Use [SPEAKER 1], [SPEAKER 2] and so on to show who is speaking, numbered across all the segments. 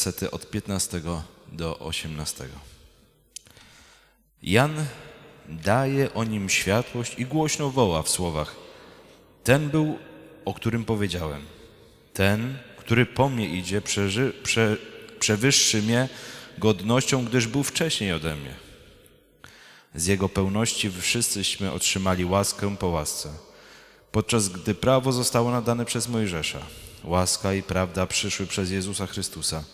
[SPEAKER 1] Sety od 15 do 18. Jan daje o nim światłość i głośno woła w słowach: Ten był, o którym powiedziałem. Ten, który po mnie idzie, przeży, prze, przewyższy mnie godnością, gdyż był wcześniej ode mnie. Z jego pełności wszyscyśmy otrzymali łaskę po łasce, podczas gdy prawo zostało nadane przez Mojżesza. Łaska i prawda przyszły przez Jezusa Chrystusa.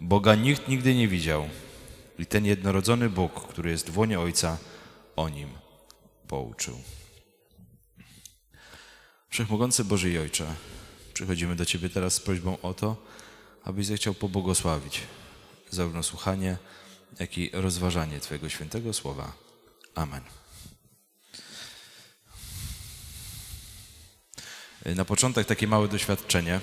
[SPEAKER 1] Boga nikt nigdy nie widział i ten jednorodzony Bóg, który jest w łonie Ojca, o nim pouczył. Wszechmogący Boży Ojcze, przychodzimy do Ciebie teraz z prośbą o to, abyś zechciał pobłogosławić zarówno słuchanie, jak i rozważanie Twojego świętego słowa. Amen. Na początek takie małe doświadczenie.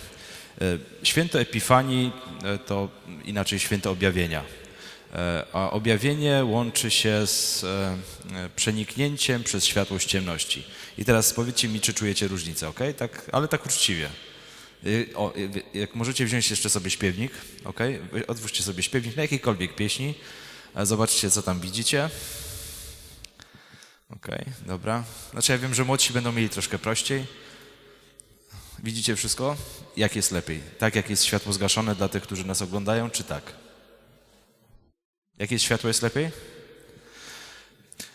[SPEAKER 1] Święto Epifanii e, to inaczej święto objawienia. E, A objawienie łączy się z e, przeniknięciem przez światłość ciemności. I teraz powiedzcie mi, czy czujecie różnicę, ok? Tak, ale tak uczciwie. Y, O, y, jak możecie wziąć jeszcze sobie śpiewnik, ok? Otwórzcie sobie śpiewnik na jakiejkolwiek pieśni. Zobaczcie, co tam widzicie. Okej, dobra. Znaczy ja wiem, że młodsi będą mieli troszkę prościej. Widzicie wszystko? Jak jest lepiej? Tak, jak jest światło zgaszone dla tych, którzy nas oglądają, czy tak? Jak jest światło, jest lepiej?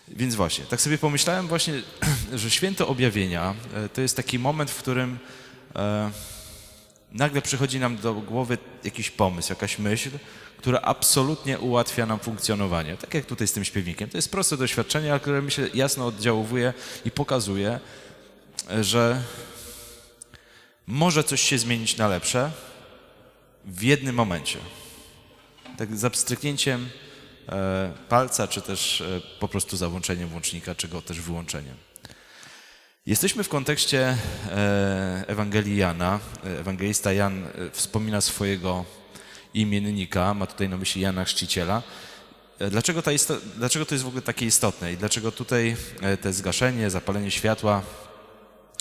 [SPEAKER 1] Więc właśnie, tak sobie pomyślałem właśnie, że święto objawienia e, to jest taki moment, w którym e, nagle przychodzi nam do głowy jakiś pomysł, jakaś myśl, która absolutnie ułatwia nam funkcjonowanie. Tak jak tutaj z tym śpiewnikiem. To jest proste doświadczenie, ale które myślę jasno oddziałuje i pokazuje, e, że może coś się zmienić na lepsze w jednym momencie. Tak z abstryknięciem e, palca, czy też e, po prostu załączeniem włącznika, czy go też wyłączeniem. Jesteśmy w kontekście e, Ewangelii Jana. Ewangelista Jan wspomina swojego imiennika, ma tutaj na myśli Jana Chrzciciela. Dlaczego, dlaczego to jest w ogóle takie istotne i dlaczego tutaj te zgaszenie, zapalenie światła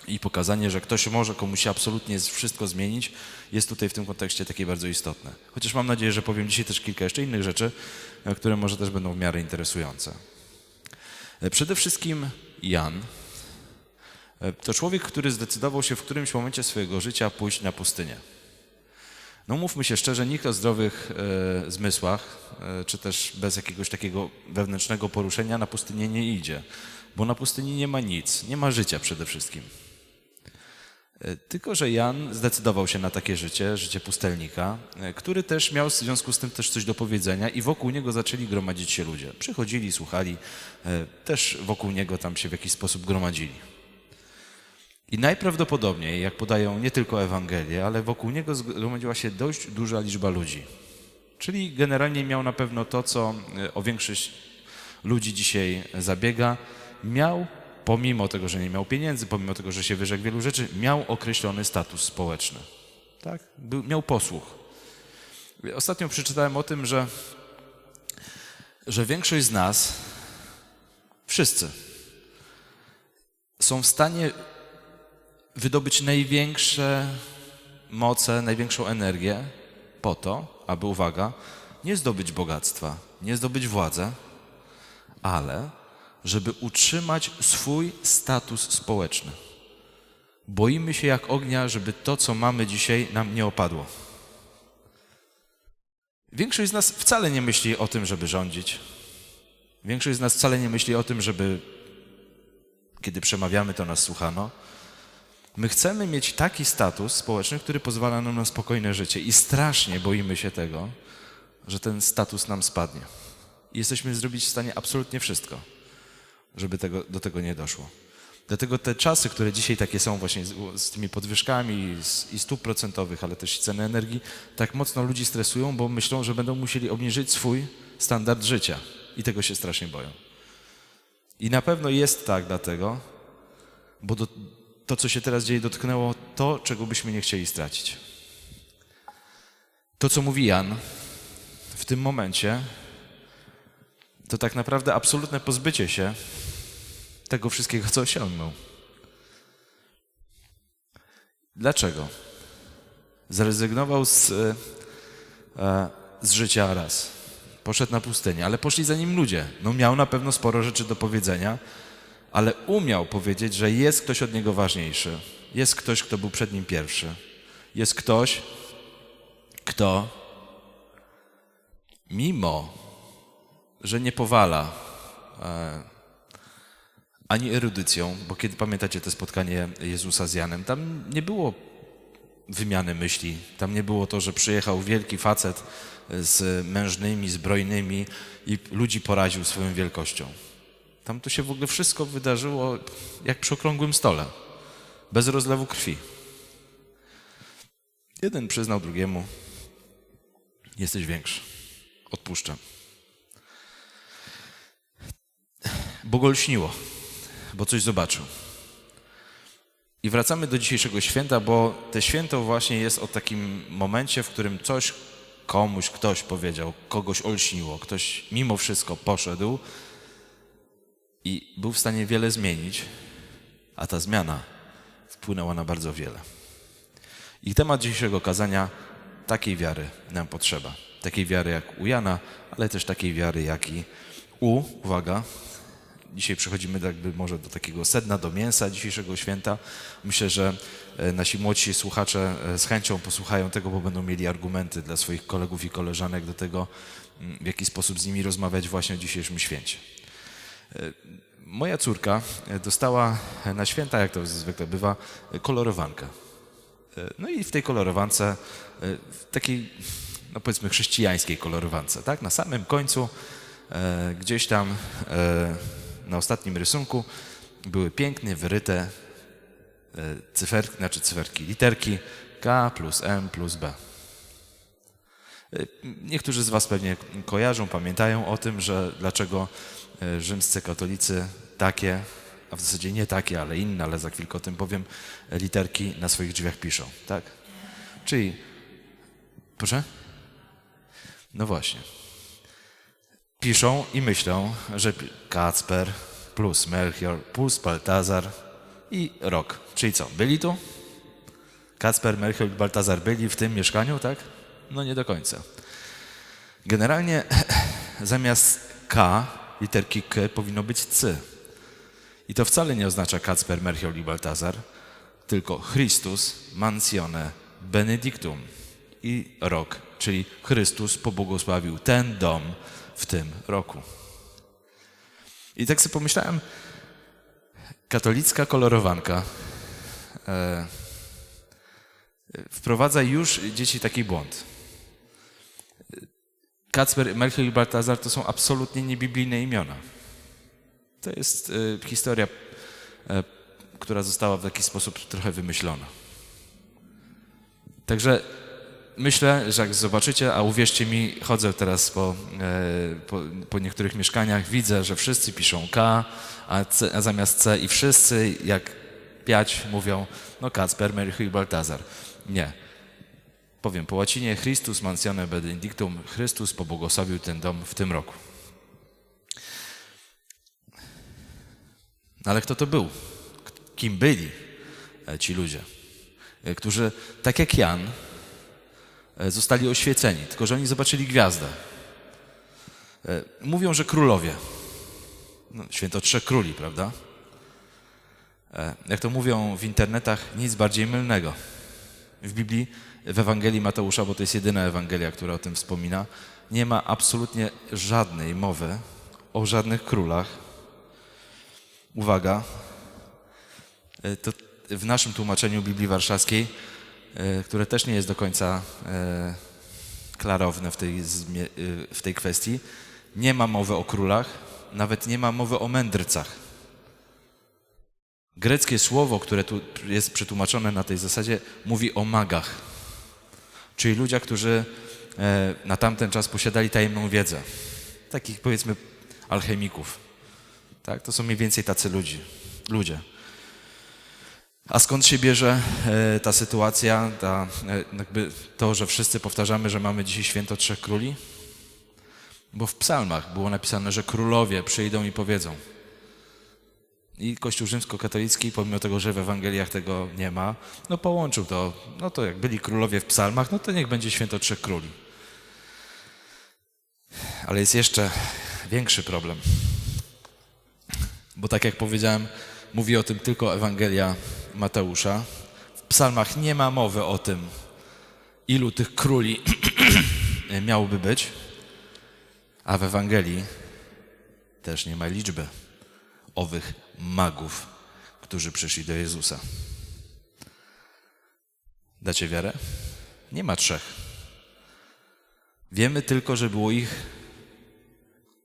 [SPEAKER 1] i pokazanie, że ktoś może komuś absolutnie wszystko zmienić, jest tutaj w tym kontekście takie bardzo istotne. Chociaż mam nadzieję, że powiem dzisiaj też kilka jeszcze innych rzeczy, e, które może też będą w miarę interesujące. E, Przede wszystkim Jan e, to człowiek, który zdecydował się w którymś momencie swojego życia pójść na pustynię. No mówmy się szczerze, nikt o zdrowych e, zmysłach, e, czy też bez jakiegoś takiego wewnętrznego poruszenia na pustynię nie idzie, bo na pustyni nie ma nic, nie ma życia przede wszystkim. E, Tylko, że Jan zdecydował się na takie życie, życie pustelnika, e, który też miał w związku z tym też coś do powiedzenia i wokół niego zaczęli gromadzić się ludzie. Przychodzili, słuchali, e, też wokół niego tam się w jakiś sposób gromadzili. I najprawdopodobniej, jak podają nie tylko Ewangelie, ale wokół niego zgromadziła się dość duża liczba ludzi. Czyli generalnie miał na pewno to, co o większość ludzi dzisiaj zabiega, miał, pomimo tego, że nie miał pieniędzy, pomimo tego, że się wyrzekł wielu rzeczy, miał określony status społeczny. Tak? Był, miał posłuch. Ostatnio przeczytałem o tym, że, że większość z nas, wszyscy, są w stanie wydobyć największe moce, największą energię po to, aby, uwaga, nie zdobyć bogactwa, nie zdobyć władzę, ale żeby utrzymać swój status społeczny. Boimy się jak ognia, żeby to, co mamy dzisiaj, nam nie opadło. Większość z nas wcale nie myśli o tym, żeby rządzić. Większość z nas wcale nie myśli o tym, żeby, kiedy przemawiamy, to nas słuchano. My chcemy mieć taki status społeczny, który pozwala nam na spokojne życie i strasznie boimy się tego, że ten status nam spadnie. I jesteśmy zrobić w stanie absolutnie wszystko, żeby tego, do tego nie doszło. Dlatego te czasy, które dzisiaj takie są właśnie z, z tymi podwyżkami i, z- i stóp procentowych, ale też ceny energii, tak mocno ludzi stresują, bo myślą, że będą musieli obniżyć swój standard życia i tego się strasznie boją. I na pewno jest tak dlatego, bo do, to, co się teraz dzieje, dotknęło to, czego byśmy nie chcieli stracić. To, co mówi Jan w tym momencie, to tak naprawdę absolutne pozbycie się tego wszystkiego, co osiągnął. Dlaczego? Zrezygnował z e, e, z życia raz. Poszedł na pustynię, ale poszli za nim ludzie. No miał na pewno sporo rzeczy do powiedzenia, ale umiał powiedzieć, że jest ktoś od niego ważniejszy. Jest ktoś, kto był przed nim pierwszy. Jest ktoś, kto mimo, że nie powala e, ani erudycją, bo kiedy pamiętacie to spotkanie Jezusa z Janem, tam nie było wymiany myśli. Tam nie było to, że przyjechał wielki facet z mężnymi, zbrojnymi i ludzi poraził swoją wielkością. Tam to się w ogóle wszystko wydarzyło jak przy okrągłym stole, bez rozlewu krwi. Jeden przyznał drugiemu: Jesteś większy. Odpuszczam. Bo go bo coś zobaczył. I wracamy do dzisiejszego święta, bo te święto właśnie jest o takim momencie, w którym coś komuś, ktoś powiedział, kogoś olśniło, ktoś mimo wszystko poszedł i był w stanie wiele zmienić, a ta zmiana wpłynęła na bardzo wiele. I temat dzisiejszego kazania takiej wiary nam potrzeba. Takiej wiary jak u Jana, ale też takiej wiary jak i u, uwaga, Dzisiaj przechodzimy jakby może do takiego sedna, do mięsa dzisiejszego święta. Myślę, że e, nasi młodsi słuchacze e, z chęcią posłuchają tego, bo będą mieli argumenty dla swoich kolegów i koleżanek do tego, mm, w jaki sposób z nimi rozmawiać właśnie o dzisiejszym święcie. E, Moja córka dostała na święta, jak to zwykle bywa, kolorowankę. No i w tej kolorowance, w takiej, no powiedzmy, chrześcijańskiej kolorowance, tak? Na samym końcu gdzieś tam na ostatnim rysunku były pięknie wyryte e, cyferki, znaczy cyferki, literki K plus M plus B. E, niektórzy z Was pewnie kojarzą, pamiętają o tym, że dlaczego e, rzymscy katolicy takie, a w zasadzie nie takie, ale inne, ale za chwilkę o tym powiem, literki na swoich drzwiach piszą, tak? Czyli, proszę? No właśnie piszą i myślą, że Kacper plus Melchior plus Baltazar i Rok. Czyli co, byli tu? Kacper, Melchior i Baltazar byli w tym mieszkaniu, tak? No nie do końca. Generalnie zamiast K, literki K, powinno być C. I to wcale nie oznacza Kacper, Melchior i Baltazar, tylko Christus mansione benedictum i rok, czyli Chrystus pobłogosławił ten dom, w tym roku. I tak sobie pomyślałem, katolicka kolorowanka e, wprowadza już dzieci taki błąd. Kacper, Melchior i Baltazar to są absolutnie niebiblijne imiona. To jest e, historia, e, która została w jakiś sposób trochę wymyślona. Także myślę, że jak zobaczycie, a uwierzcie mi, chodzę teraz po, e, po, po niektórych mieszkaniach, widzę, że wszyscy piszą K, a, C, a zamiast C i wszyscy, jak piać, mówią, no Kacper, Melchior i Baltazar. Nie. Powiem po łacinie, Christus mansione benedictum, Chrystus pobłogosławił ten dom w tym roku. Ale kto to był? Kim byli e, ci ludzie? E, którzy, tak jak Jan, zostali oświeceni, tylko że oni zobaczyli gwiazdę. E, mówią, że królowie. No, święto Trzech Króli, prawda? E, jak to mówią w internetach, nic bardziej mylnego. W Biblii, w Ewangelii Mateusza, bo to jest jedyna Ewangelia, która o tym wspomina, nie ma absolutnie żadnej mowy o żadnych królach. Uwaga, to w naszym tłumaczeniu Biblii Warszawskiej E, które też nie jest do końca e, klarowne w tej, e, w tej kwestii. Nie ma mowy o królach, nawet nie ma mowy o mędrcach. Greckie słowo, które tu jest przetłumaczone na tej zasadzie, mówi o magach, czyli ludziach, którzy na tamten czas posiadali tajemną wiedzę. Takich powiedzmy alchemików. Tak? To są mniej więcej tacy ludzi, ludzie. A skąd się bierze e, ta sytuacja, ta, e, jakby to, że wszyscy powtarzamy, że mamy dzisiaj święto Trzech Króli? Bo w psalmach było napisane, że królowie przyjdą i powiedzą. I Kościół rzymskokatolicki, pomimo tego, że w Ewangeliach tego nie ma, no połączył to. No to jak byli królowie w psalmach, no to niech będzie święto Trzech Króli. Ale jest jeszcze większy problem. Bo tak jak powiedziałem, mówi o tym tylko Ewangelia Mateusza. W psalmach nie ma mowy o tym, ilu tych króli miałoby być, a w Ewangelii też nie ma liczby owych magów, którzy przyszli do Jezusa. Dacie wiarę? Nie ma trzech. Wiemy tylko, że było ich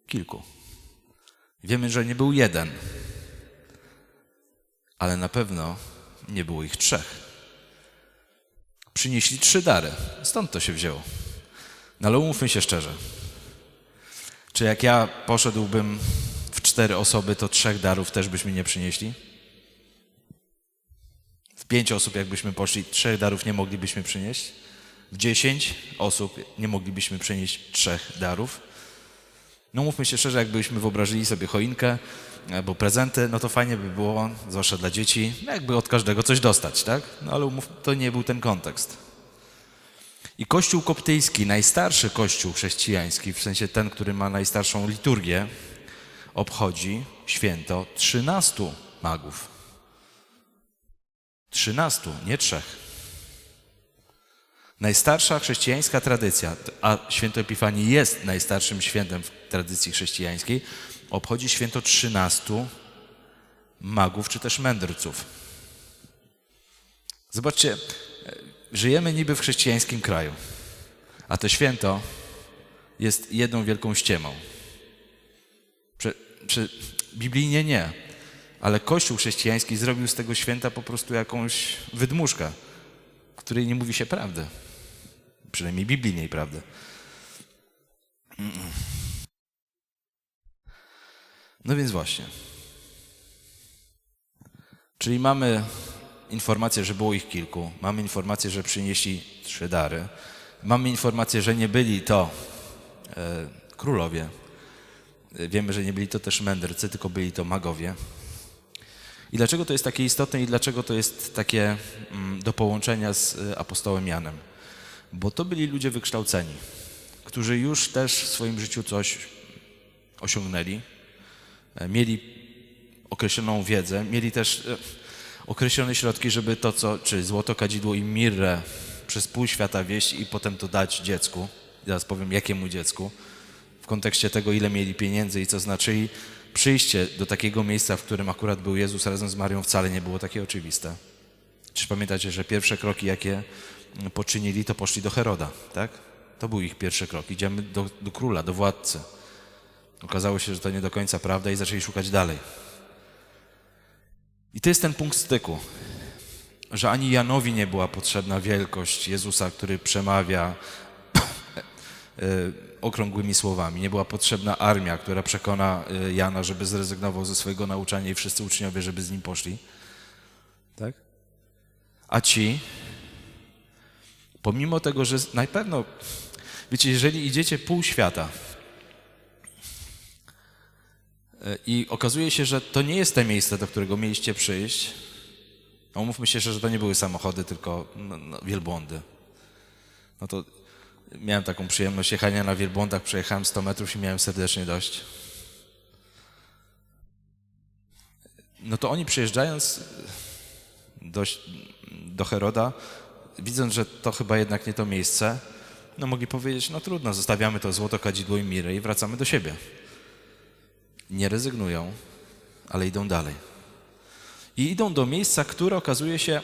[SPEAKER 1] kilku. Wiemy, że nie był jeden, ale na pewno nie było ich trzech. Przynieśli trzy dary. Stąd to się wzięło. No ale umówmy się szczerze. Czy jak ja poszedłbym w cztery osoby, to trzech darów też byśmy nie przynieśli? W pięć osób, jakbyśmy poszli, trzech darów nie moglibyśmy przynieść? W dziesięć osób nie moglibyśmy przynieść trzech darów? No mówmy się szczerze, jakbyśmy wyobrazili sobie choinkę albo prezenty, no to fajnie by było, zwłaszcza dla dzieci, jakby od każdego coś dostać, tak? No ale umów, to nie był ten kontekst. I Kościół koptyjski, najstarszy kościół chrześcijański, w sensie ten, który ma najstarszą liturgię, obchodzi święto trzynastu magów. Trzynastu, nie trzech. Najstarsza chrześcijańska tradycja, a święto Epifanii jest najstarszym świętem w tradycji chrześcijańskiej, obchodzi święto trzynastu magów czy też mędrców. Zobaczcie, żyjemy niby w chrześcijańskim kraju, a to święto jest jedną wielką ściemą. Czy, czy biblijnie nie, ale Kościół chrześcijański zrobił z tego święta po prostu jakąś wydmuszkę, której nie mówi się prawdy. Przynajmniej biblijnej prawdy. No więc właśnie. Czyli mamy informację, że było ich kilku, mamy informację, że przynieśli trzy dary, mamy informację, że nie byli to e, królowie, wiemy, że nie byli to też mędrcy, tylko byli to magowie. I dlaczego to jest takie istotne i dlaczego to jest takie mm, do połączenia z y, apostołem Janem? Bo to byli ludzie wykształceni, którzy już też w swoim życiu coś osiągnęli, e, mieli określoną wiedzę, mieli też e, określone środki, żeby to, co, czy złoto, kadzidło i mirrę przez pół świata wieść i potem to dać dziecku. Zaraz powiem, jakiemu dziecku, w kontekście tego, ile mieli pieniędzy i co znaczyli. Przyjście do takiego miejsca, w którym akurat był Jezus razem z Marią, wcale nie było takie oczywiste. Czy pamiętacie, że pierwsze kroki, jakie poczynili, to poszli do Heroda, tak? To był ich pierwszy krok. Idziemy do, do króla, do władcy. Okazało się, że to nie do końca prawda i zaczęli szukać dalej. I to jest ten punkt styku, że ani Janowi nie była potrzebna wielkość Jezusa, który przemawia e, okrągłymi słowami. Nie była potrzebna armia, która przekona e, Jana, żeby zrezygnował ze swojego nauczania i wszyscy uczniowie, żeby z nim poszli. Tak? A ci, pomimo tego, że na pewno, wiecie, jeżeli idziecie pół świata i okazuje się, że to nie jest to miejsce, do którego mieliście przyjść, no umówmy się, że to nie były samochody, tylko no, no, wielbłądy. No to miałem taką przyjemność jechania na wielbłądach, przejechałem 100 metrów i miałem serdecznie dość. No to oni przyjeżdżając do, do Heroda, widząc, że to chyba jednak nie to miejsce, no mogli powiedzieć, no trudno, zostawiamy to złoto, kadzidło i mirę i wracamy do siebie. Nie rezygnują, ale idą dalej. I idą do miejsca, które okazuje się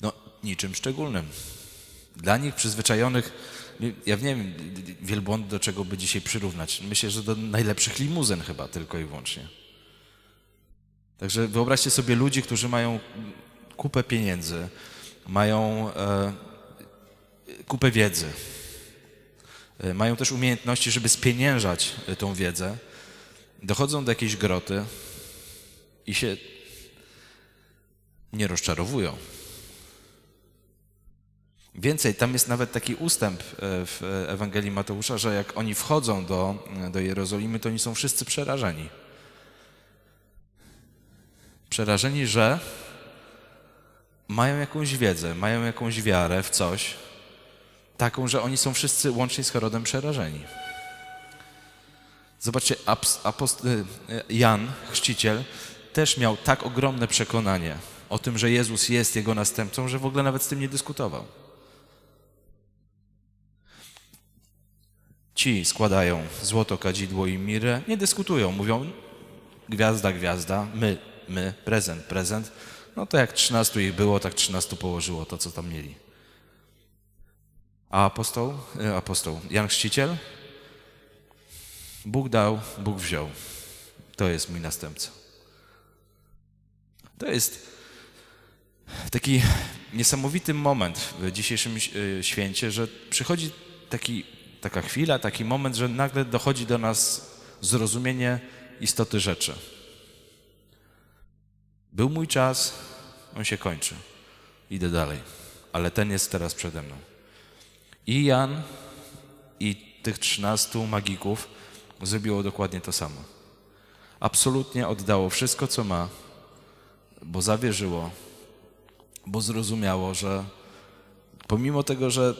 [SPEAKER 1] no, niczym szczególnym. Dla nich przyzwyczajonych, ja nie wiem, wielbłąd do czego by dzisiaj przyrównać. Myślę, że do najlepszych limuzyn chyba tylko i wyłącznie. Także wyobraźcie sobie ludzi, którzy mają kupę pieniędzy, mają e, kupę wiedzy, mają też umiejętności, żeby spieniężać e, tą wiedzę, dochodzą do jakiejś groty i się nie rozczarowują. Więcej, tam jest nawet taki ustęp e, w Ewangelii Mateusza, że jak oni wchodzą do, do Jerozolimy, to oni są wszyscy przerażeni. Przerażeni, że mają jakąś wiedzę, mają jakąś wiarę w coś, taką, że oni są wszyscy łącznie z Herodem przerażeni. Zobaczcie, y, y, Jan, chrzciciel, też miał tak ogromne przekonanie o tym, że Jezus jest jego następcą, że w ogóle nawet z tym nie dyskutował. Ci składają złoto, kadzidło i mirę, nie dyskutują, mówią gwiazda, gwiazda, my, my, prezent, prezent. No to jak 13 ich było, tak 13 położyło to, co tam mieli. A apostoł, y, apostoł Jan Chrzciciel? Bóg dał, Bóg wziął. To jest mój następca. To jest taki niesamowity moment w dzisiejszym y, święcie, że przychodzi taki, taka chwila, taki moment, że nagle dochodzi do nas zrozumienie istoty rzeczy. Był mój czas, on się kończy. Idę dalej, ale ten jest teraz przede mną. I Jan, i tych trzynastu magików zrobiło dokładnie to samo. Absolutnie oddało wszystko, co ma, bo zawierzyło, bo zrozumiało, że pomimo tego, że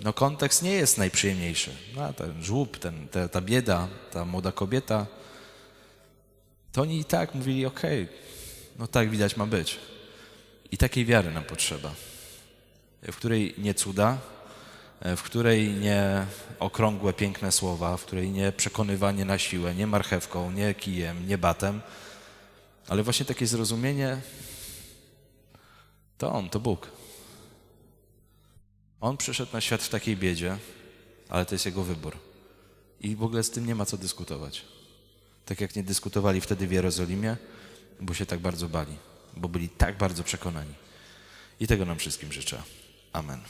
[SPEAKER 1] no, kontekst nie jest najprzyjemniejszy, no, ten żłób, ten, ta, ta bieda, ta młoda kobieta, to oni i tak mówili, okej, no tak widać ma być. I takiej wiary nam potrzeba, w której nie cuda, w której nie okrągłe, piękne słowa, w której nie przekonywanie na siłę, nie marchewką, nie kijem, nie batem, ale właśnie takie zrozumienie, to On, to Bóg. On przyszedł na świat w takiej biedzie, ale to jest Jego wybór. I w ogóle z tym nie ma co dyskutować. Tak jak nie dyskutowali wtedy w Jerozolimie, bo się tak bardzo bali, bo byli tak bardzo przekonani. I tego nam wszystkim życzę. Amen.